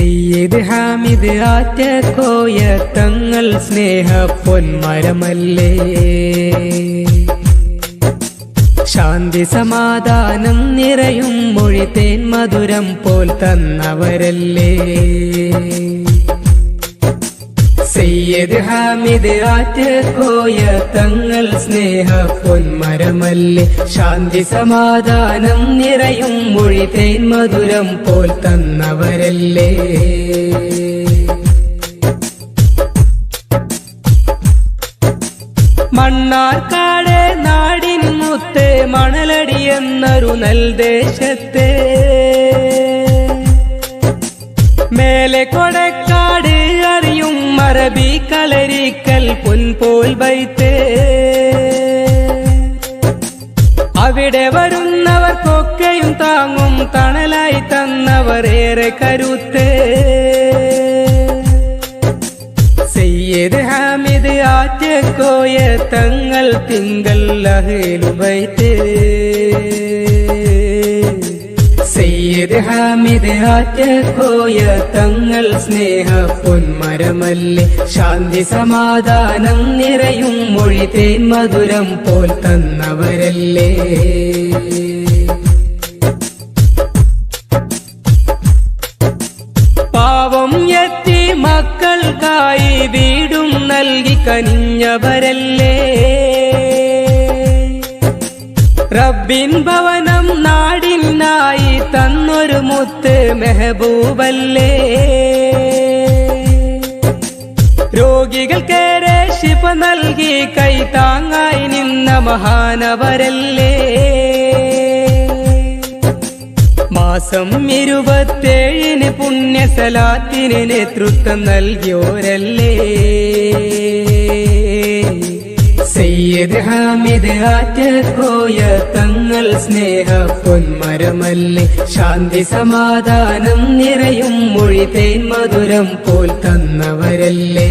സയ്യിദ് ഹാമിദ് ആറ്റക്കോയ തങ്ങൾ സ്നേഹ പൊന്മരമല്ലേ ശാന്തി സമാധാനം നിറയും മൊഴി തേൻ മധുരം പോൽ തന്നവരല്ലേ? സയ്യദ് ഹാമിദ് ആറ്റക്കോയ തങ്ങൾ സ്നേഹ പൊന്മരമല്ലേ. ശാന്തി സമാധാനം നിറയും മൊഴി തേൻ മധുരം പോൽ തന്നവരല്ലേ. മണ്ണാർക്കാട് നാടിൻ മുത്ത് മണലടി എന്നൊരു നൽദേശത്തെ മേലെ കൊടക്കാട് അറിയും മറബി കളരിക്കൽ പൊൻപോൽ വൈത്തേ. അവിടെ വരുന്നവർക്കൊക്കെയും താങ്ങും തണലായി തന്നവർ ഏറെ കരുത്തേ. സയ്യദ് ഹാമിദ് ആറ്റക്കോയ തങ്ങൾ തിങ്കൾ അഹലുബൈത്ത് സയ്യദ് ഹാമിദ് ആറ്റക്കോയ തങ്ങൾ സ്നേഹ പൊന്മരമല്ലേ ശാന്തി സമാധാനം നിറയും മൊഴി തേൻ മധുരം പോൽ തന്നവരല്ലേ? പാവം എത്തി മക്കൾക്കായി വീടും നൽകി കനിഞ്ഞവരല്ലേ? റബ്ബിൻ ഭവനം നാടിനായി തന്നൊരു മുത്ത് മെഹബൂബല്ലേ. രോഗികൾക്കേറെ ശിപ നൽകി കൈ താങ്ങായി നിന്ന മഹാനവരല്ലേ. മാസം ഇരുപത്തേഴിന് പുണ്യസലാത്തിന് നേതൃത്വം നൽകിയോരല്ലേ ആറ്റക്കോയ തങ്ങൾ സ്നേഹ പൊന്മരമല്ലേ ശാന്തി സമാധാനം നിറയും മൊഴി തേൻ മധുരം പോൽ തന്നവരല്ലേ?